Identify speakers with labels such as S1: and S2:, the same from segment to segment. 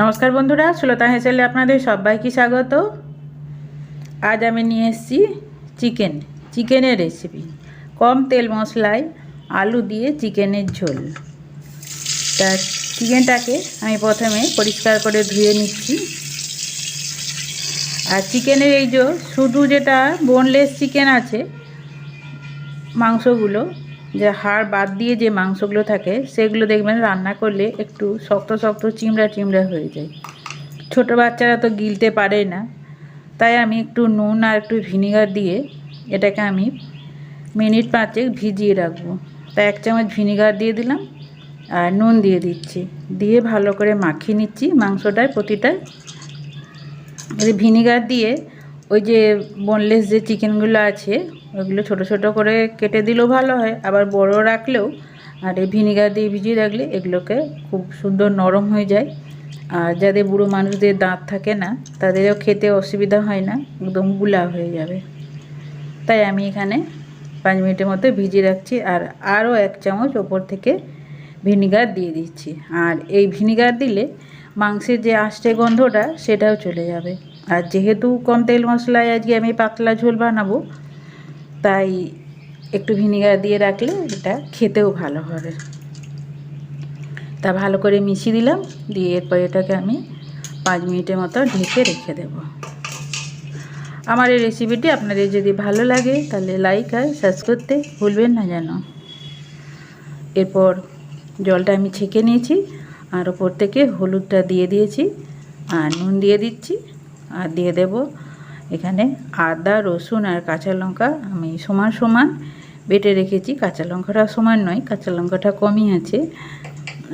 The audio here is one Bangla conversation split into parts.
S1: নমস্কার বন্ধুরা শ্রোতা হেসেলে আপনাদের সবাইকে স্বাগত। আজ আমি নিয়ে এসেছি চিকেন, চিকেনের রেসিপি কম তেল মশলায় আলু দিয়ে চিকেনের ঝোল। তা চিকেনটাকে আমি প্রথমে পরিষ্কার করে ধুয়ে নিচ্ছি। আর চিকেনের এই যে শুধু যেটা বোনলেস চিকেন আছে, মাংসগুলো যে হাড় বাদ দিয়ে যে মাংসগুলো থাকে, সেগুলো দেখবেন রান্না করলে একটু শক্ত শক্ত চিমড়া চিমড়া হয়ে যায়। ছোট বাচ্চারা তো গিলতে পারে না। তাই আমি একটু নুন আর একটু ভিনিগার দিয়ে এটাকে আমি মিনিট পাঁচেক ভিজিয়ে রাখব। তাই এক চামচ ভিনিগার দিয়ে দিলাম আর নুন দিয়ে দিচ্ছি। দিয়ে ভালো করে মাখিয়ে নিচ্ছি মাংসটায় প্রতিটায় ভিনিগার দিয়ে ওই যে বোনলেস যে চিকেনগুলো আছে ওগুলো ছোট ছোট করে কেটে দিলেও ভালো হয়, আবার বড় রাখলেও। আর এই ভিনিগার দিয়ে ভিজিয়ে রাখলে এগুলোকে খুব সুন্দর নরম হয়ে যায়। আর যাদের বুড়ো মানুষদের দাঁত থাকে না, তাদেরও খেতে অসুবিধা হয় না, একদমগুলা হয়ে যাবে। তাই আমি এখানে পাঁচ মিনিটের মতো ভিজিয়ে রাখছি, আর আরও এক চামচ ওপর থেকে ভিনিগার দিয়ে দিচ্ছি। আর এই ভিনিগার দিলে মাংসের যে আষ্টে গন্ধটা, সেটাও চলে যাবে। আর যেহেতু কম তেল মশলায় আজকে আমি পাতলা ঝোল বানাবো, তাই একটু ভিনিগার দিয়ে রাখলে এটা খেতেও ভালো হবে। তা ভালো করে মিশিয়ে দিলাম, দিয়ে এরপর এটাকে আমি পাঁচ মিনিটের মতো ঢেকে রেখে দেব। আমার এই রেসিপিটি আপনাদের যদি ভালো লাগে, তাহলে লাইক আর সার্চ করতে ভুলবেন না যেন। এরপর জলটা আমি ছেঁকে নিয়েছি, আর ওপর থেকে হলুদটা দিয়ে দিয়েছি, আর নুন দিয়ে দিচ্ছি। আর দিয়ে দেব এখানে আদা, রসুন আর কাঁচা লঙ্কা। আমি সমান সমান বেটে রেখেছি। কাঁচা লঙ্কাটা সমান নয়, কাঁচা লঙ্কাটা কমই আছে।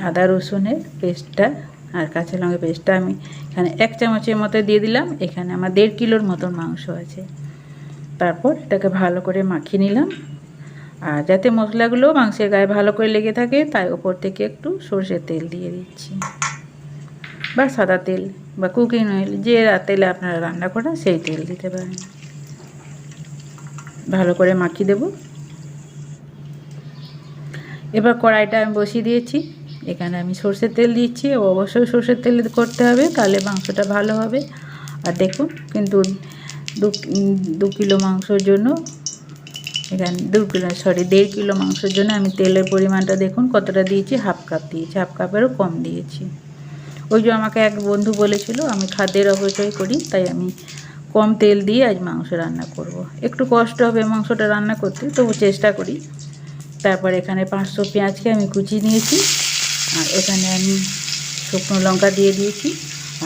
S1: আদা, রসুনের পেস্টটা আর কাঁচা লঙ্কা পেস্টটা আমি এখানে এক চামচের মতো দিয়ে দিলাম। এখানে আমার দেড় কিলোর মতন মাংস আছে। তারপর এটাকে ভালো করে মাখিয়ে নিলাম। আর যাতে মশলাগুলো মাংসের গায়ে ভালো করে লেগে থাকে, তাই ওপর থেকে একটু সর্ষের তেল দিয়ে দিচ্ছি। বা সাদা তেল বা কুকিং অয়েল, যে তেলে আপনারা রান্না করেন সেই তেল দিতে পারেন। ভালো করে মাখিয়ে দেব। এবার কড়াইটা আমি বসিয়ে দিয়েছি। এখানে আমি সর্ষের তেল দিচ্ছি। অবশ্যই সর্ষের তেল করতে হবে, তাহলে মাংসটা ভালো হবে। আর দেখুন, কিন্তু দু কিলো মাংসর জন্য, এখানে দু কিলো সরি দেড় কিলো মাংসের জন্য আমি তেলের পরিমাণটা দেখুন কতটা দিয়েছি, হাফ কাপ দিয়েছি। হাফ কাপেরও কম দিয়েছি। ওই যে আমাকে এক বন্ধু বলেছিল, আমি খাদ্যের অপচয় করি, তাই আমি কম তেল দিয়ে আজ মাংস রান্না করব। একটু কষ্ট হবে মাংসটা রান্না করতে, তবু চেষ্টা করি। তারপর এখানে পাঁচশো পেঁয়াজকে আমি কুচিয়ে নিয়েছি, আর এখানে আমি শুকনো লঙ্কা দিয়ে দিয়েছি,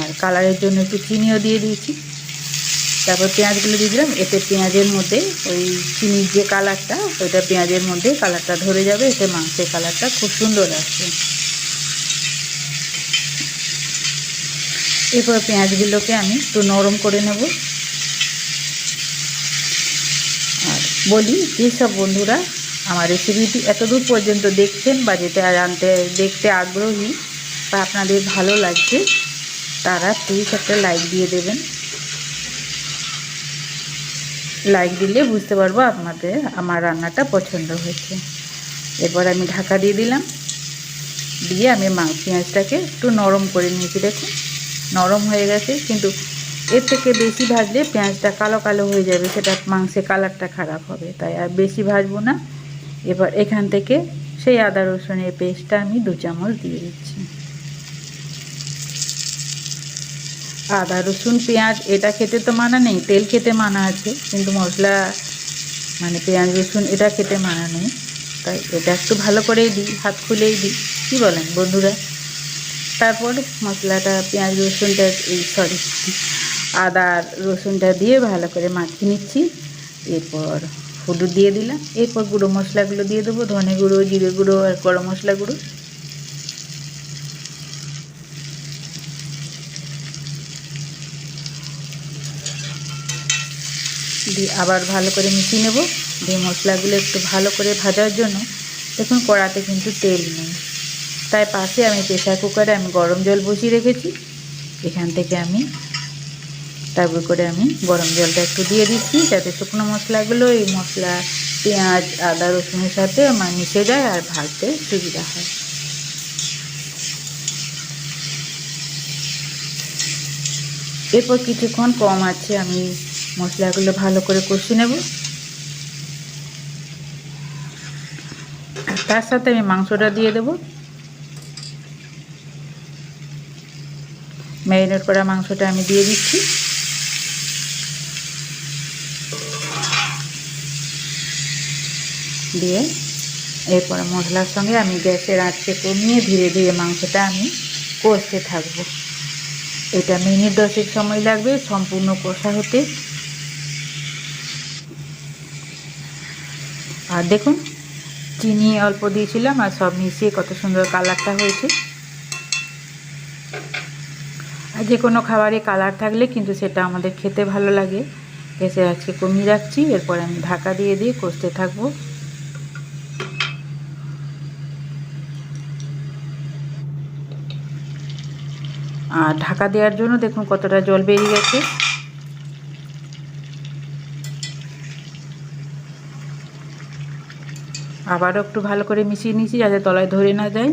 S1: আর কালারের জন্য একটু চিনিও দিয়ে দিয়েছি। তারপর পেঁয়াজগুলো দিয়ে দিলাম, এতে পেঁয়াজের মধ্যে ওই চিনির যে কালারটা, ওইটা পেঁয়াজের মধ্যে কালারটা ধরে যাবে, এতে মাংসের কালারটা খুব সুন্দর আসবে। এরপর পেঁয়াজগুলোকে আমি একটু নরম করে নেব। আর বলি, যেসব বন্ধুরা আমার রেসিপিটি এতদূর পর্যন্ত দেখছেন বা যেটা জানতে, দেখতে আগ্রহী বা আপনাদের ভালো লাগছে, তারা প্লিজ একটা লাইক দিয়ে দেবেন। লাইক দিলে বুঝতে পারব আপনাদের, আমার রান্নাটা পছন্দ হয়েছে। এরপর আমি ঢাকা দিয়ে দিলাম। দিয়ে আমি পেঁয়াজটাকে একটু নরম করে নিয়েছি, দেখুন। নরম হয়ে গেছে, কিন্তু এর থেকে বেশি ভাজলে পেঁয়াজটা কালো কালো হয়ে যাবে, সেটা মাংসের কালারটা খারাপ হবে। তাই আর বেশি ভাজবো না। এবার এখান থেকে সেই আদা রসুনের পেস্টটা আমি দু চামচ দিয়ে দিচ্ছি। আদা রসুন, পেঁয়াজ, এটা খেতে তো মানা নেই, তেল খেতে মানা আছে, কিন্তু মশলা মানে পেঁয়াজ, রসুন, এটা খেতে মানা নেই। তাই এটা একটু ভালো করেই দিই, হাত খুলেই দিই। কী বলেন বন্ধুরা? তারপর মশলাটা, পেঁয়াজ, রসুনটা, এই সরি, আদা রসুনটা দিয়ে ভালো করে মাখিয়ে নিচ্ছি। এরপর হলুদ দিয়ে দিলাম। এরপর গুঁড়ো মশলাগুলো দিয়ে দেবো, ধনে গুঁড়ো, জিরে গুঁড়ো আর গরম মশলা গুঁড়ো। দিয়ে আবার ভালো করে মিশিয়ে নেব। দিয়ে মশলাগুলো একটু ভালো করে ভাজার জন্য দেখুন কড়াতে কিন্তু তেল নেই। তাই পাশে আমি প্রেশার কুকারে আমি গরম জল বসিয়ে রেখেছি। এখান থেকে আমি তারপর করে আমি গরম জলটা একটু দিয়ে দিচ্ছি, যাতে শুকনো মশলাগুলো, এই মশলা, পেঁয়াজ, আদা, রসুনের সাথে আমার মিশে যায় আর ভাজতে সুবিধা হয়। এরপর কিছুক্ষণ কম আছে, আমি মশলাগুলো ভালো করে কষে নেব। আর তার সাথে আমি মাংসটা দিয়ে দেব। ম্যারিনেট করা মাংসটা আমি দিয়ে দিচ্ছি। দিয়ে এরপরে মশলার সঙ্গে আমি গ্যাসের আঁচকে কমিয়ে ধীরে ধীরে মাংসটা আমি কষতে থাকব। এটা মিনিট দশেক সময় লাগবে সম্পূর্ণ কষা হতে। আর দেখুন, চিনি অল্প দিয়েছিলাম আর সব মিশিয়ে কত সুন্দর কালারটা হয়েছে। যে কোনো খাবারে কালার থাকলে কিন্তু সেটা আমাদের খেতে ভালো লাগে। গ্যাসের আজকে কমিয়ে রাখছি, এরপর আমি ঢাকা দিয়ে দিয়ে কষতে থাকব। আর ঢাকা দেওয়ার জন্য দেখুন কতটা জল বেরিয়ে গেছে। আবারও একটু ভালো করে মিশিয়ে নিয়েছি যাতে তলায় ধরে না যায়।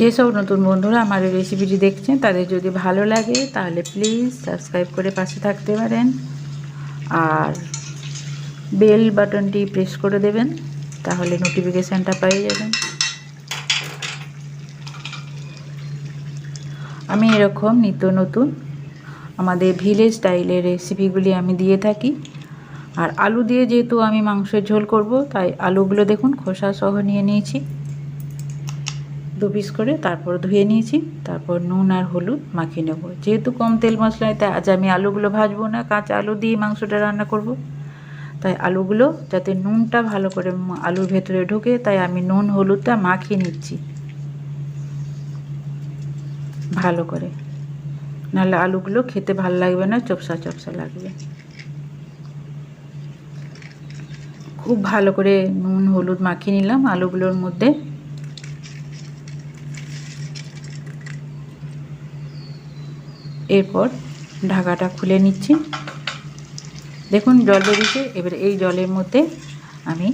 S1: যেসব নতুন বন্ধুরা আমার এই রেসিপিটি দেখছেন, তাদের যদি ভালো লাগে, তাহলে প্লিজ সাবস্ক্রাইব করে পাশে থাকতে পারেন। আর বেল বাটনটি প্রেস করে দেবেন, তাহলে নোটিফিকেশানটা পেয়ে যাবেন। আমি এরকম নিত্য নতুন আমাদের ভিলেজ স্টাইলের রেসিপিগুলি আমি দিয়ে থাকি। আর আলু দিয়ে যেহেতু আমি মাংসের ঝোল করব, তাই আলুগুলো দেখুন খোসা সহ নিয়ে নিয়েছি। দু পিস করে তারপর ধুয়ে নিয়েছি, তারপর নুন আর হলুদ মাখিয়ে নেব। যেহেতু কম তেল মশলায়, তাই আজ আমি আলুগুলো ভাজবো না, কাঁচা আলু দিয়ে মাংসটা রান্না করব। তাই আলুগুলো যাতে নুনটা ভালো করে আলুর ভেতরে ঢোকে, তাই আমি নুন, হলুদটা মাখিয়ে নিচ্ছি। ভালো করে। নাহলে আলুগুলো খেতে ভালো লাগবে না, চপসা চপসা লাগবে। খুব ভালো করে নুন, হলুদ মাখিয়ে নিলাম আলুগুলোর মধ্যে। এরপর ঢাকাটা খুলে নিচ্ছি। দেখুন, জল বেরিয়েছে। এবার এই জলের মধ্যে আমি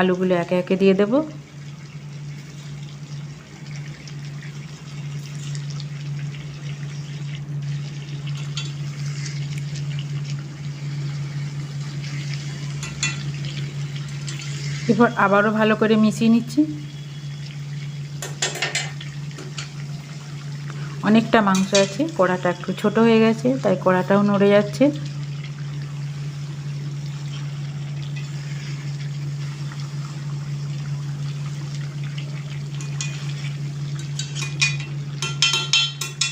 S1: আলুগুলো একে একে দিয়ে দেব। এরপর আবারও ভালো করে মিশিয়ে নিচ্ছি। অনেকটা মাংস আছে, কড়াটা একটু ছোট হয়ে গেছে, তাই কড়াটাও নড়ে যাচ্ছে।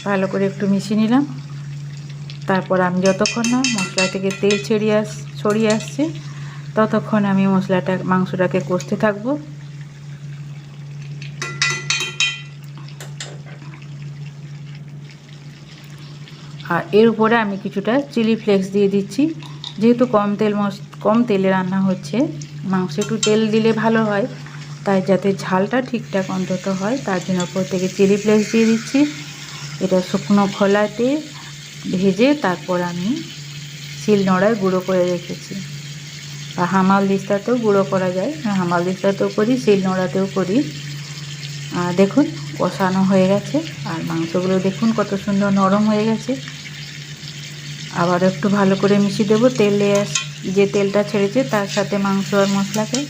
S1: ভালো করে একটু মিশিয়ে নিলাম। তারপর আমি যতক্ষণ না মশলা থেকে তেল ছড়িয়ে আস, ছড়িয়ে আসছে, ততক্ষণ আমি মশলাটা, মাংসটাকে কষতে থাকব। আর এর উপরে আমি কিছুটা চিলি ফ্লেক্স দিয়ে দিচ্ছি। যেহেতু কম তেল কম তেলে রান্না হচ্ছে, মাংস একটু তেল দিলে ভালো হয়। তাই যাতে ঝালটা ঠিকঠাক অন্তত হয়, তার জন্য উপর থেকে চিলি ফ্লেক্স দিয়ে দিচ্ছি। এটা শুকনো খোলাতে ভেজে তারপর আমি শিল নোড়ায় গুঁড়ো করে রেখেছি। বা হামাল দিস্তাতেও গুঁড়ো করা যায়। হামাল দিস্তাতেও করি, শিল নোড়াতেও করি। আর দেখুন, কষানো হয়ে গেছে। আর মাংসগুলো দেখুন কত সুন্দর নরম হয়ে গেছে। আবার একটু ভালো করে মিশিয়ে দেবো তেলে যে তেলটা ছেড়েছে তার সাথে মাংস আর মশলাকে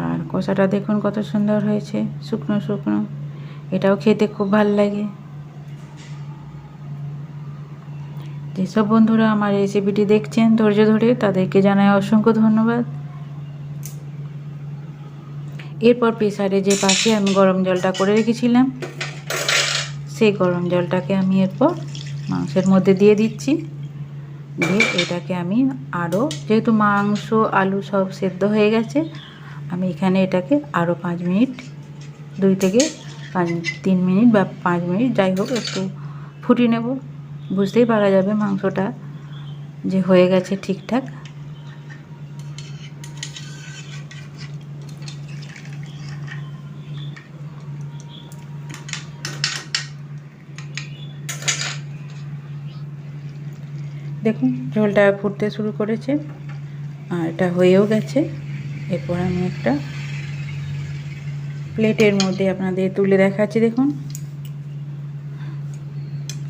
S1: আর কষাটা দেখুন কত সুন্দর হয়েছে, শুকনো শুকনো। এটাও খেতে খুব ভালো লাগে। যেসব বন্ধুরা আমার রেসিপিটি দেখছেন ধৈর্য ধরে তাদেরকে জানাই অসংখ্য ধন্যবাদ। এরপর প্রেসারে যে পাশে আমি গরম জলটা করে রেখেছিলাম সেই গরম জলটাকে আমি এরপর মাংসের মধ্যে দিয়ে দিচ্ছি। দিয়ে এটাকে আমি আরও যেহেতু মাংস, আলু সব সেদ্ধ হয়ে গেছে, আমি এখানে এটাকে আরও পাঁচ মিনিট, দুই থেকে পাঁচ, তিন মিনিট বা পাঁচ মিনিট, যাই হোক, একটু ফুটিয়ে নেব। বুঝতেই পারা যাবে মাংসটা যে হয়ে গেছে ঠিকঠাক। দেখুন ঝোলটা ফুটতে শুরু করেছে, আর এটা হয়েও গেছে। এরপর আমি একটা প্লেটের মধ্যে আপনাদের তুলে দেখাচ্ছি, দেখুন।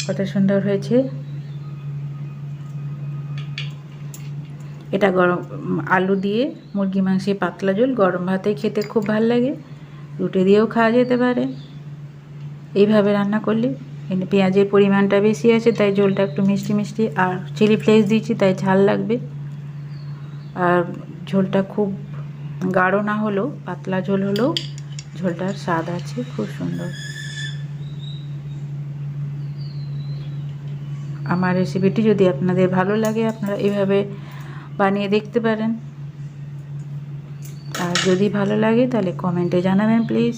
S1: কত সুন্দর হয়েছে। এটা গরম, আলু দিয়ে মুরগি মাংসের পাতলা ঝোল, গরম ভাতে খেতে খুব ভালো লাগে। রুটি দিয়েও খাওয়া যেতে পারে। এইভাবে রান্না করলে এখানে পেঁয়াজের পরিমাণটা বেশি আছে, তাই ঝোলটা একটু মিষ্টি মিষ্টি। আর চিলি ফ্লেক্স দিয়েছি, তাই ঝাল লাগবে। আর ঝোলটা খুব গাঢ় না হলেও, পাতলা ঝোল হলেও ঝোলটার স্বাদ আছে, খুব সুন্দর। আমার রেসিপিটি যদি আপনাদের ভালো লাগে, আপনারা এভাবে বানিয়ে দেখতে পারেন। আর যদি ভালো লাগে, তাহলে কমেন্টে জানাবেন, প্লিজ।